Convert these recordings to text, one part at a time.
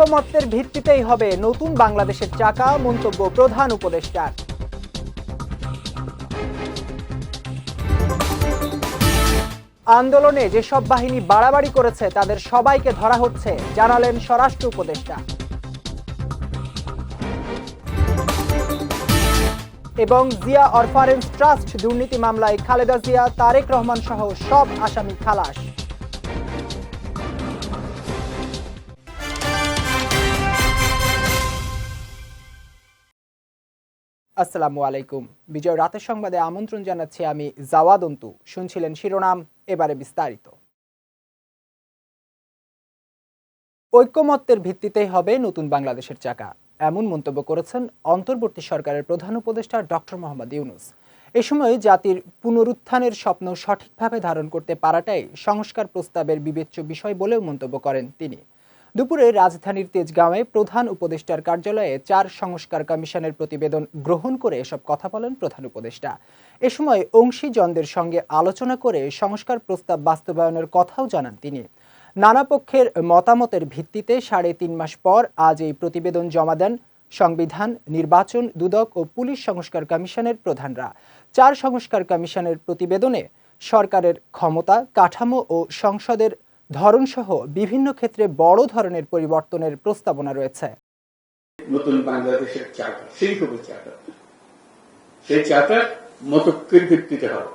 ঐকমত্যের ভিত্তিতেই হবে নতুন বাংলাদেশের চাকা, মন্তব্য প্রধান উপদেষ্টার। আন্দোলনে যেসব বাহিনী বাড়াবাড়ি করেছে, তাদের সবাইকে ধরা হচ্ছে, জানালেন স্বরাষ্ট্র উপদেষ্টা। এবং জিয়া অরফারেন্স ট্রাস্ট দুর্নীতি মামলায় খালেদা জিয়া, তারেক রহমান সহ সব আসামি খালাস। আসসালামু আলাইকুম। বিজয় রাতের সংবাদে আমন্ত্রণ জানাচ্ছি আমি জাওয়াদ অন্তু শুনছিলেন শিরোনাম, এবারে বিস্তারিত। ঐক্যমত্যের ভিত্তিতেই হবে নতুন বাংলাদেশের চাকা। এমন মন্তব্য করেছেন অন্তর্বর্তী সরকারের প্রধান উপদেষ্টা ডক্টর মোহাম্মদ ইউনুস। এ সময় জাতির পুনরুত্থানের স্বপ্ন সঠিকভাবে ধারণ করতে পারাটাই সংস্কার প্রস্তাবের বিবেচ্য বিষয় বলেও মন্তব্য করেন তিনি। দুপুরে রাজধানীর তেজগাঁওয়ে প্রধান উপদেষ্টার কার্যালয়ে চার সংস্কার কমিশনের প্রতিবেদন গ্রহণ করে এসব কথা বলেন প্রধান উপদেষ্টা। এ সময় অংশীজনদের সঙ্গে আলোচনা করে সংস্কার প্রস্তাব বাস্তবায়নের কথাও জানান তিনি। নানা পক্ষের মতামতের ভিত্তিতে সাড়ে তিন মাস পর আজ এই প্রতিবেদন জমা দেন সংবিধান, নির্বাচন, দুদক ও পুলিশ সংস্কার কমিশনের প্রধানরা। চার সংস্কার কমিশনের প্রতিবেদনে সরকারের ক্ষমতা, কাঠামো ও সংসদের ধরনসহ বিভিন্ন ক্ষেত্রে বড় ধরনের পরিবর্তনের প্রস্তাবনা রয়েছে। নতুন বাংলাদেশের চার্টার সেই হবে চার্টার। সেই চার্টার মতক্যের ভিত্তিতে হবে।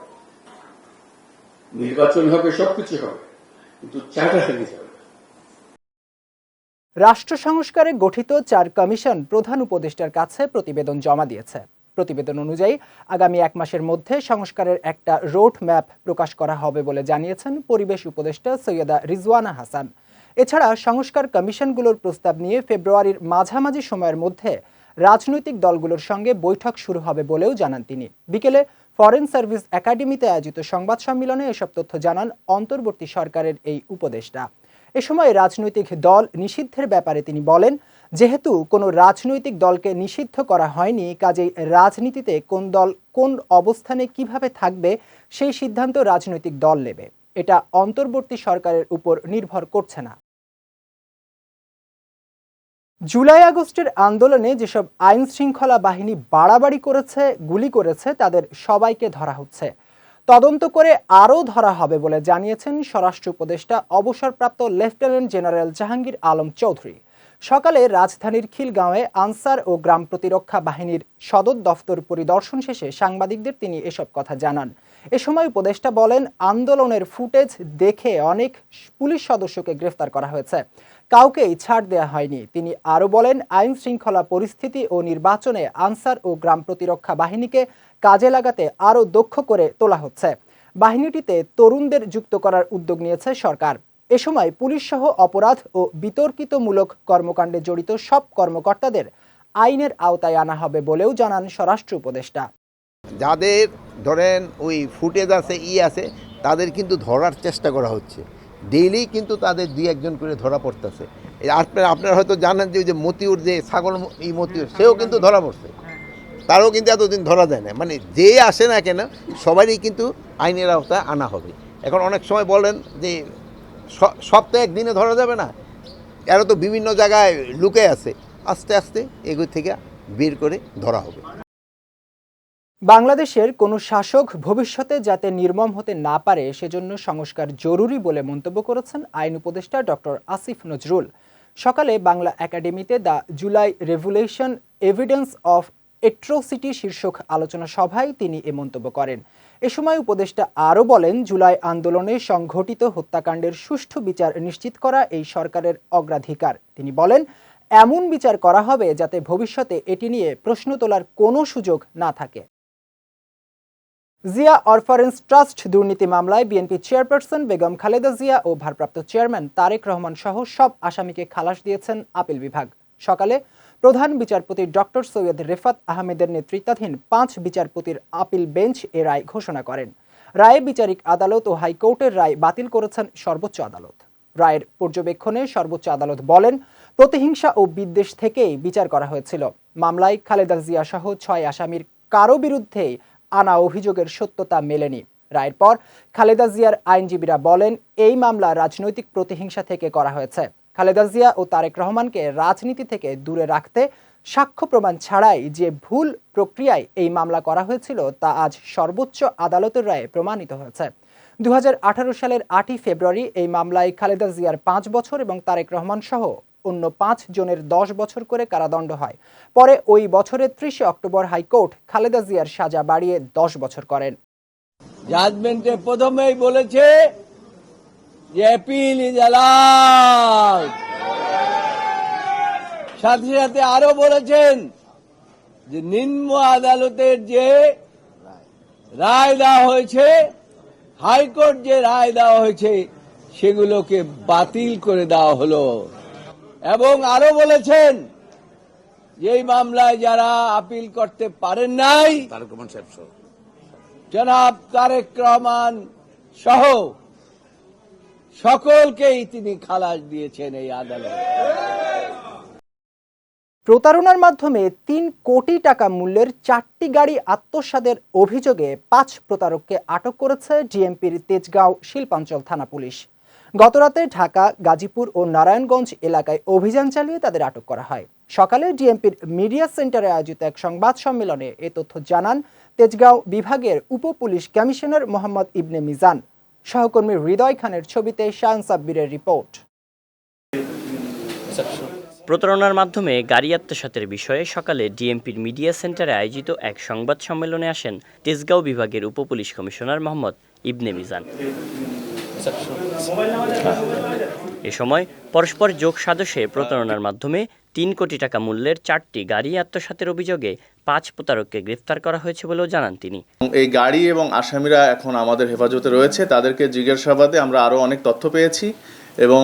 নির্বাচন হবে সবকিছু হবে কিন্তু চার্টার ভেঙে যাবে রাষ্ট্র সংস্কারে গঠিত চার কমিশন প্রধান উপদেষ্টার কাছে প্রতিবেদন জমা দিয়েছে। প্রতিবেদন অনুযায়ী, আগামী এক মাসের মধ্যে সংস্কারের একটা রোড ম্যাপ প্রকাশ করা হবে বলে জানিয়েছেন পরিবেশ উপদেষ্টা সৈয়দা রিজওয়ানা হাসান। এছাড়া সংস্কার কমিশনগুলোর প্রস্তাব নিয়ে ফেব্রুয়ারির মাঝামাঝি সময়ের মধ্যে রাজনৈতিক দলগুলোর সঙ্গে বৈঠক শুরু হবে বলেও জানান তিনি। বিকেলে ফরেন সার্ভিস একাডেমিতে আয়োজিত সংবাদ সম্মেলনে এসব তথ্য জানান অন্তর্বর্তী সরকারের এই উপদেষ্টা। এ সময় রাজনৈতিক দল নিষিদ্ধের ব্যাপারে তিনি বলেন যেহেতু কোনো রাজনৈতিক দলকে নিষিদ্ধ করা হয়নি, কাজেই রাজনীতিতে কোন দল কোন অবস্থানে কীভাবে থাকবে সেই সিদ্ধান্ত রাজনৈতিক দল নেবে। এটা অন্তর্বর্তী সরকারের উপর নির্ভর করছে না। জুলাই আগস্টের আন্দোলনে যেসব আইন শৃঙ্খলা বাহিনী বাড়াবাড়ি করেছে, গুলি করেছে, তাদের সবাইকে ধরা হচ্ছে। তদন্ত করে আরও ধরা হবে বলে জানিয়েছেন স্বরাষ্ট্র উপদেষ্টা, অবসরপ্রাপ্ত লেফটেন্যান্ট জেনারেল জাহাঙ্গীর আলম চৌধুরী। সকালে রাজধানীর খিলগাঁওয়ে আনসার ও গ্রাম প্রতিরক্ষা বাহিনীর সদর দফতর পরিদর্শন শেষে সাংবাদিকদের তিনি এসব কথা জানান। এ সময় উপদেষ্টা বলেন, আন্দোলনের ফুটেজ দেখে অনেক পুলিশ সদস্যকে গ্রেফতার করা হয়েছে। কাউকেই ছাড় দেওয়া হয়নি। তিনি আরও বলেন, আইন শৃঙ্খলা পরিস্থিতি ও নির্বাচনে আনসার ও গ্রাম প্রতিরক্ষা বাহিনীকে কাজে লাগাতে আরও দক্ষ করে তোলা হচ্ছে। বাহিনীটিতে তরুণদের যুক্ত করার উদ্যোগ নিয়েছে সরকার। এ সময় পুলিশ সহ অপরাধ ও বিতর্কিতমূলক কর্মকাণ্ডে জড়িত সব কর্মকর্তাদের আইনের আওতায় আনা হবে বলেও জানান স্বরাষ্ট্র উপদেষ্টা। যাদের ধরেন ওই ফুটেজ আছে, ই আছে, তাদের কিন্তু ধরার চেষ্টা করা হচ্ছে। ডেইলি কিন্তু তাদের দুই একজন করে ধরা পড়তেছে। আপনারা আপনারা হয়তো জানেন যে ওই যে মতিউর যে ছাগল ম- ই মতিউর, সেও কিন্তু ধরা পড়ছে। তারও কিন্তু এতদিন ধরা যায় না। মানে যে আসে না কেন, সবারই কিন্তু আইনের আওতায় আনা হবে। এখন অনেক সময় বলেন যে সপ্তাহে একদিনে ধরা যাবে না। এরা তো বিভিন্ন জায়গায় লুকে আছে। আস্তে আস্তে এগুলো থেকে বের করে ধরা হবে। বাংলাদেশের কোনো শাসক ভবিষ্যতে যাতে নির্মম হতে না পারে সেজন্য সংস্কার জরুরি বলে মন্তব্য করেছেন আইন উপদেষ্টা ডক্টর আসিফ নজরুল। সকালে বাংলা একাডেমিতে the July revolution evidence of atrocity শীর্ষক আলোচনা সভায় তিনি এ মন্তব্য করেন। এ সময় উপদেষ্টা আরও বলেন, জুলাই আন্দোলনে সংঘটিত হত্যাকাণ্ডের সুষ্ঠু বিচার নিশ্চিত করা এই সরকারের অগ্রাধিকার। তিনি বলেন, এমন বিচার করা হবে যাতে ভবিষ্যতে এটি নিয়ে প্রশ্ন তোলার কোনো সুযোগ না থাকে। জিয়া অরফারেন্স ট্রাস্ট দুর্নীতি মামলায় বিএনপি চেয়ারপারসন বেগম খালেদা জিয়া ও ভারপ্রাপ্ত চেয়ারম্যান তারেক রহমান সহ সব আসামিকে খালাস দিয়েছেন আপিল বিভাগ। সকালে প্রধান বিচারপতি ডক্টর সৈয়দ রেফাত আহমেদের নেতৃত্বাধীন পাঁচ বিচারপতির আপিল বেঞ্চ এ রায় ঘোষণা করেন। রায়ে বিচারিক আদালত ও হাইকোর্টের রায় বাতিল করেছেন সর্বোচ্চ আদালত। রায়ের পর্যবেক্ষণে সর্বোচ্চ আদালত বলেন, প্রতিহিংসা ও বিদ্বেষ থেকেই বিচার করা হয়েছিল। মামলায় খালেদা জিয়া সহ ছয় আসামির কারও বিরুদ্ধে আনা অভিযোগের সত্যতা মেলেনি। রায়ের পর খালেদা জিয়ার আইনজীবীরা বলেন, এই মামলা রাজনৈতিক প্রতিহিংসা থেকে করা হয়েছে। খালেদা জিয়া ও তারেক রহমানকে রাজনীতি থেকে দূরে রাখতে সাক্ষ্য প্রমাণ ছাড়াই যে ভুল প্রক্রিয়ায় এই মামলা করা হয়েছিল তা আজ সর্বোচ্চ আদালতের রায়ে প্রমাণিত হয়েছে। দু হাজার আঠারো সালের আটই ফেব্রুয়ারি এই মামলায় খালেদা জিয়ার পাঁচ বছর এবং তারেক রহমান সহ অন্য পাঁচ জনের দশ বছর করে কারাদণ্ড হয়। পরে ওই বছরের ত্রিশে অক্টোবর হাইকোর্ট খালেদা জিয়ার সাজা বাড়িয়ে দশ বছর করেন। জাজমেন্টে প্রথমেই বলেছে ইজ অ্যালাউড সাথে সাথে আরও বলেছেন যে নিম্ন আদালতের যে রায় দেওয়া হয়েছে হাইকোর্ট যে রায় দেওয়া হয়েছে সেগুলোকে বাতিল করে দেওয়া হলো। এবং আরও বলেছেন যে এই মামলায় যারা আপিল করতে পারেন নাই জনাব তারেক রহমান সহ সকলকেই তিনি খালাস দিয়েছেন এই আদালত। প্রতারণার মাধ্যমে তিন কোটি টাকা মূল্যের চারটি গাড়ি আত্মসাদের অভিযোগে পাঁচ প্রতারককে আটক করেছে ডিএমপির তেজগাঁও শিল্পাঞ্চল থানা পুলিশ। গতরাতে ঢাকা, গাজীপুর ও নারায়ণগঞ্জ এলাকায় অভিযান চালিয়ে তাদের আটক করা হয়। সকালে ডিএমপির মিডিয়া সেন্টারে আয়োজিত এক সংবাদ সম্মেলনে এ তথ্য জানান তেজগাঁও বিভাগের উপ পুলিশ কমিশনার মোহাম্মদ ইবনে মিজান। সহকর্মী হৃদয় খানের ছবিতে শায়ন সাব্বিরের রিপোর্ট। প্রতারণার মাধ্যমে গাড়ি আত্মসাতের বিষয়ে সকালে ডিএমপির মিডিয়া সেন্টারে আয়োজিত এক সংবাদ সম্মেলনে আসেন তেজগাঁও বিভাগের উপপুলিশ কমিশনার মোহাম্মদ ইবনে মিজান। এ সময় পরস্পর যোগ সাদসে প্রতারণার মাধ্যমে তিন কোটি টাকা মূল্যের চারটি গাড়ি আত্মসাতের অভিযোগে পাঁচ প্রতারককে গ্রেফতার করা হয়েছে বলেও জানান তিনি। এই গাড়ি এবং আসামিরা এখন আমাদের হেফাজতে রয়েছে। তাদেরকে জিজ্ঞাসাবাদে আমরা আরও অনেক তথ্য পেয়েছি এবং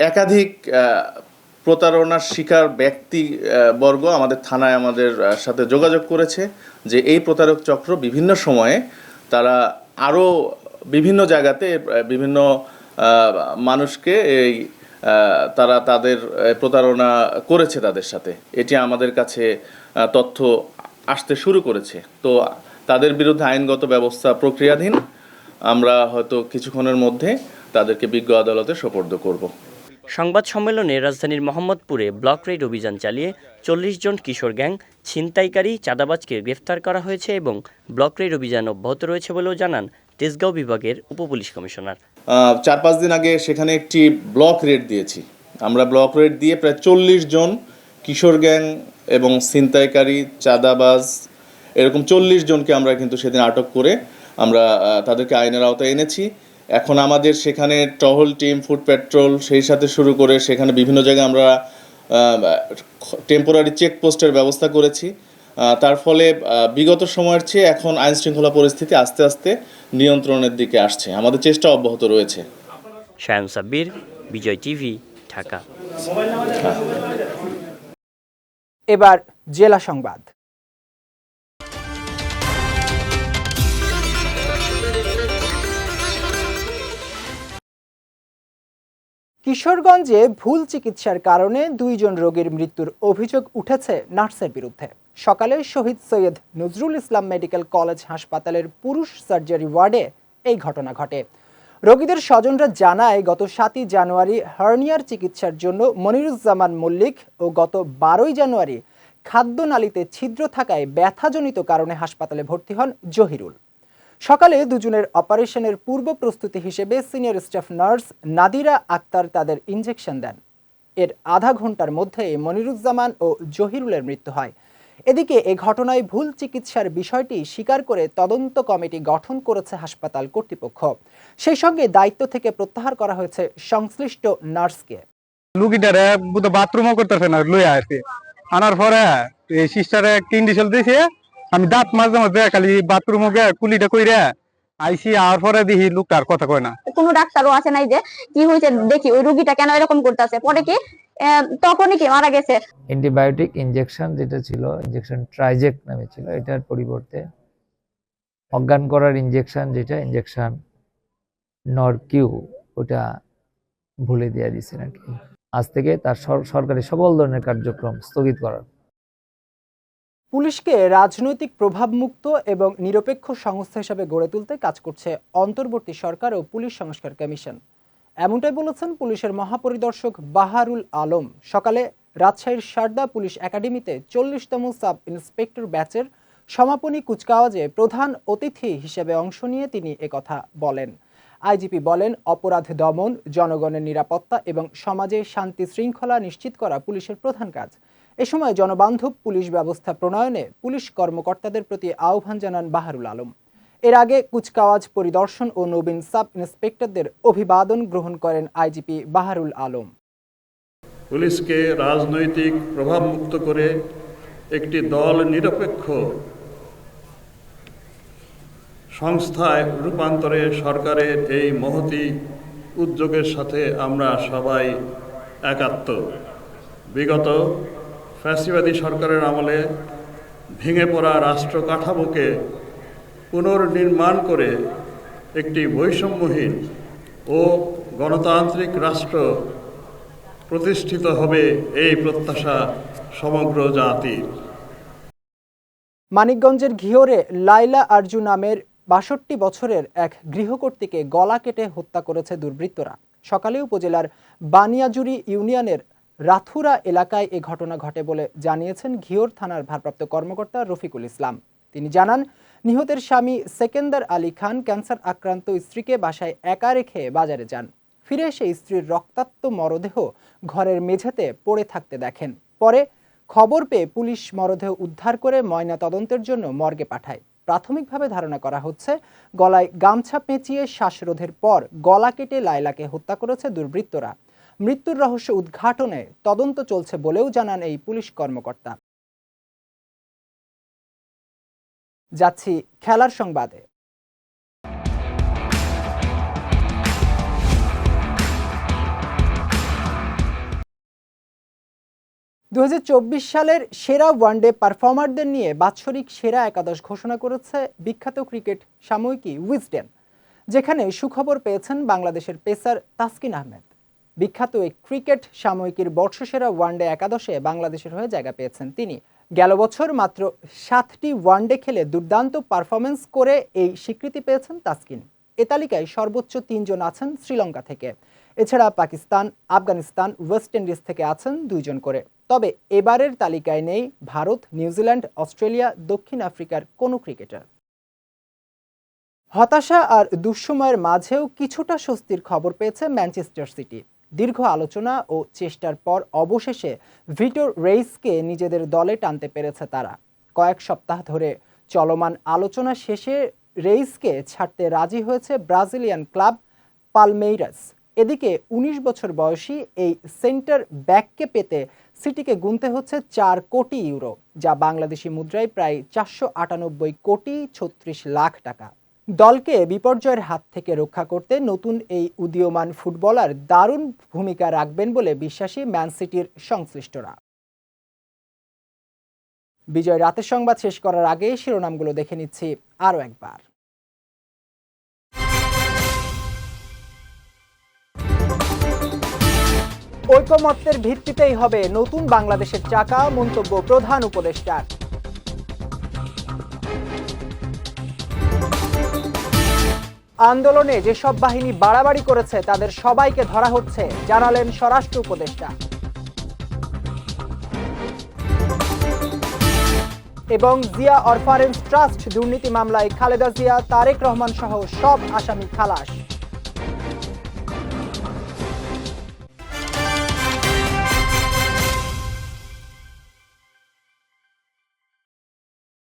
একাধিক প্রতারণার শিকার ব্যক্তি বর্গ আমাদের থানায় আমাদের সাথে যোগাযোগ করেছে যে এই প্রতারক চক্র বিভিন্ন সময়ে তারা আরও বিভিন্ন জায়গাতে বিভিন্ন মানুষকে এই তারা তাদের প্রতারণা করেছে তাদের সাথে। এটি আমাদের কাছে তথ্য আসতে শুরু করেছে। তো তাদের বিরুদ্ধে আইনগত ব্যবস্থা প্রক্রিয়াধীন। আমরা হয়তো কিছুক্ষণের মধ্যে তাদেরকে বিজ্ঞ আদালতে সোপর্দ করব। সংবাদ সম্মেলনে রাজধানীর মোহাম্মদপুরে ব্লক রেড অভিযান চালিয়ে চল্লিশ জন কিশোর গ্যাং ছিনতাইকারী চাঁদাবাজকে গ্রেফতার করা হয়েছে এবং ব্লক রেড অভিযান অব্যাহত রয়েছে বলেও জানান তেজগাঁও বিভাগের উপপুলিশ কমিশনার। চার পাঁচ দিন আগে সেখানে একটি ব্লক রেড দিয়েছি। আমরা ব্লক রেড দিয়ে প্রায় চল্লিশ জন কিশোর গ্যাং এবং ছিনতাইকারী, চাঁদাবাজ, এরকম চল্লিশ জনকে আমরা কিন্তু সেদিন আটক করে আমরা তাদেরকে আইনের আওতায় এনেছি। এখন আমাদের সেখানে টহল টিম, ফুড পেট্রোল সেই সাথে শুরু করে সেখানে বিভিন্ন জায়গায় আমরা টেম্পোরারি চেকপোস্টের ব্যবস্থা করেছি। তার ফলে বিগত সময়ের চেয়ে এখন আইন শৃঙ্খলা পরিস্থিতি আস্তে আস্তে নিয়ন্ত্রণের দিকে আসছে। আমাদের চেষ্টা অব্যাহত রয়েছে। শায়ন সাব্বির বিজয় টিভি ঢাকা। এবার জেলা সংবাদ। কিশোরগঞ্জে ভুল চিকিৎসার কারণে দুইজন রোগীর মৃত্যুর অভিযোগ উঠেছে নার্সের বিরুদ্ধে। সকালে শহীদ সৈয়দ নজরুল ইসলাম মেডিকেল কলেজ হাসপাতালের পুরুষ সার্জারি ওয়ার্ডে এই ঘটনা ঘটে। রোগীদের স্বজনরা জানায়, গত সাতই জানুয়ারি হার্নিয়ার চিকিৎসার জন্য মনিরুজ্জামান মল্লিক ও গত বারোই জানুয়ারি খাদ্যনালীতে ছিদ্র থাকায় ব্যথাজনিত কারণে হাসপাতালে ভর্তি হন জহিরুল। সকালে দুজনের অপারেশনের পূর্ব প্রস্তুতি হিসেবে senior staff nurse Nadira Akter তাদের ইঞ্জেকশন দেন। এর আধা ঘণ্টার মধ্যে মনিরুজ্জামান ও জহিরুলের মৃত্যু হয়। এদিকে এ ঘটনায় ভুল চিকিৎসার বিষয়টি স্বীকার করে তদন্ত কমিটি গঠন করেছে হাসপাতাল কর্তৃপক্ষ। সেই সঙ্গে দায়িত্ব থেকে প্রত্যাহার করা হয়েছে সংশ্লিষ্ট নার্সকে। লুকিটারে বাথরুমও করতেছে না, লইয়া কি আনার পরে এই সিস্টারে কিন্ডিশল দিছে, আমি দাঁত মাঝে মাঝে খালি বাথরুমও গে কুলিটা কইরা আইসি আর পরে দেখি লোকটার কথা কয় না। কোনো ডাক্তারও আসে নাই যে কি হয়েছে দেখি ওই রুগীটা কেন এরকম করতেছে? পরে কি তখনই কি মারা গেছে? অ্যান্টিবায়োটিক ইনজেকশন যেটা ছিল ইনজেকশন ট্রাইজেক নামে ছিল এটার পরিবর্তে অজ্ঞান করার ইনজেকশন যেটা ইনজেকশন নরকিউ ওটা ভুলে দিয়ে দিচ্ছেন আর কি। আজ থেকে তার সর- সরকারি সকল ধরনের কার্যক্রম স্থগিত করার। পুলিশকে রাজনৈতিক প্রভাবমুক্ত এবং নিরপেক্ষ সংস্থা হিসেবে গড়ে তুলতে কাজ করছে অন্তর্বর্তী সরকার ও পুলিশ সংস্কার কমিশন। এমনটাই বলেছেন পুলিশের মহাপরিদর্শক বাহারুল আলম। সকালে রাজশাহীর সারদা পুলিশ একাডেমিতে চল্লিশতম সাব ইন্সপেক্টর ব্যাচের সমাপনী কুচকাওয়াজে প্রধান অতিথি হিসেবে অংশ নিয়ে তিনি একথা বলেন। আইজিপি বলেন, অপরাধ দমন, জনগণের নিরাপত্তা এবং সমাজে শান্তি শৃঙ্খলা নিশ্চিত করা পুলিশের প্রধান কাজ। এ সময় জনবান্ধব পুলিশ ব্যবস্থা প্রণয়নে পুলিশ কর্মকর্তাদের প্রতি আহ্বান জানান বাহারুল আলম। এর আগে কুচকাওয়াজ পরিদর্শন ও নবীন সাব ইন্সপেক্টরদের অভিবাদন গ্রহণ করেন আইজিপি বাহারুল আলম। পুলিশকে রাজনৈতিক প্রভাব মুক্ত করে একটি দল নিরপেক্ষ সংস্থায় রূপান্তরে সরকারের এই মহতি উদ্যোগের সাথে আমরা সবাই একাত্ম। বিগত ফ্যাসিবাদী সরকারের আমলে ভেঙে পড়া রাষ্ট্র কাঠামোকে পুনর্নির্মাণ করে একটি বৈষম্যহীন ও গণতান্ত্রিক রাষ্ট্র প্রতিষ্ঠিত হবে এই প্রত্যাশা সমগ্র জাতির। মানিকগঞ্জের ঘিওরে লাইলা আরজু নামের বাষট্টি বছরের এক গৃহকর্তীকে গলা কেটে হত্যা করেছে দুর্বৃত্তরা। সকালে উপজেলার বানিয়াজুরি ইউনিয়নের রাথুরা এলাকায় এ ঘটনা ঘটে বলে জানিয়েছেন ঘিওর থানার ভারপ্রাপ্ত কর্মকর্তা রফিকুল ইসলাম। তিনি জানান, নিহতের স্বামী সেকেন্দার আলী খান ক্যান্সার আক্রান্ত স্ত্রীকে বাসায় একা রেখে বাজারে যান। ফিরে এসে স্ত্রীর রক্তাক্ত মরদেহ ঘরের মেঝেতে পড়ে থাকতে দেখেন। পরে খবর পেয়ে পুলিশ মরদেহ উদ্ধার করে ময়না তদন্তের জন্য মর্গে পাঠায়। প্রাথমিকভাবে ধারণা করা হচ্ছে, গলায় গামছা পেঁচিয়ে শ্বাসরোধের পর গলা কেটে লায়লাকে হত্যা করেছে দুর্বৃত্তরা। মৃত্যুর রহস্য উদ্ঘাটনে তদন্ত চলছে বলেও জানান এই পুলিশ কর্মকর্তা। যাচ্ছি খেলার সংবাদে। দু হাজার চব্বিশ সালের সেরা ওয়ানডে পারফর্মারদের নিয়ে বাৎসরিক সেরা একাদশ ঘোষণা করেছে বিখ্যাত ক্রিকেট সাময়িকী উইজডেন, যেখানে সুখবর পেয়েছেন বাংলাদেশের পেসার তাসকিন আহমেদ। বিখ্যাত এই ক্রিকেট সাময়িকীর বর্ষসেরা ওয়ানডে একাদশে বাংলাদেশের হয়ে জায়গা পেয়েছেন তিনি। গেল বছর মাত্র সাতটি ওয়ানডে খেলে দুর্দান্ত পারফরমেন্স করে এই স্বীকৃতি পেয়েছেন তাসকিন। এ তালিকায় সর্বোচ্চ তিনজন আছেন শ্রীলঙ্কা থেকে। এছাড়া পাকিস্তান, আফগানিস্তান, ওয়েস্ট ইন্ডিজ থেকে আছেন দুইজন করে। তবে এবারের তালিকায় নেই ভারত, নিউজিল্যান্ড, অস্ট্রেলিয়া, দক্ষিণ আফ্রিকার কোনো ক্রিকেটার। হতাশা আর দুঃসময়ের মাঝেও কিছুটা স্বস্তির খবর পেয়েছে ম্যানচেস্টার সিটি। দীর্ঘ আলোচনা ও চেষ্টার পর অবশেষে ভিটোর রেইসকে নিজেদের দলে টানতে পেরেছে তারা। কয়েক সপ্তাহ ধরে চলমান আলোচনা শেষে রেইসকে ছাড়তে রাজি হয়েছে ব্রাজিলিয়ান ক্লাব পালমেইরাস। এদিকে ১৯ বছর বয়সী এই সেন্টার ব্যাককে পেতে সিটিকে গুনতে হচ্ছে চার কোটি ইউরো, যা বাংলাদেশি মুদ্রায় প্রায় চারশো আটানব্বই কোটি ছত্রিশ লাখ টাকা। দলকে বিপর্যয়ের হাত থেকে রক্ষা করতে নতুন এই উদীয়মান ফুটবলার দারুণ ভূমিকা রাখবেন বলে বিশ্বাসী ম্যান সিটির সংশ্লিষ্টরা। বিজয় রাতের সংবাদ শেষ করার আগে শিরোনামগুলো দেখে নিচ্ছি আরও একবার। ঐকমত্যের ভিত্তিতেই হবে নতুন বাংলাদেশের চাকা, মন্তব্য প্রধান উপদেষ্টার। আন্দোলনে যেসব বাহিনী বাড়াবাড়ি করেছে, তাদের সবাইকে ধরা হচ্ছে, জানালেন স্বরাষ্ট্র উপদেষ্টা। এবং জিয়া অরফারেন্স ট্রাস্ট দুর্নীতি মামলায় খালেদা জিয়া, তারেক রহমান সহ সব আসামি খালাস।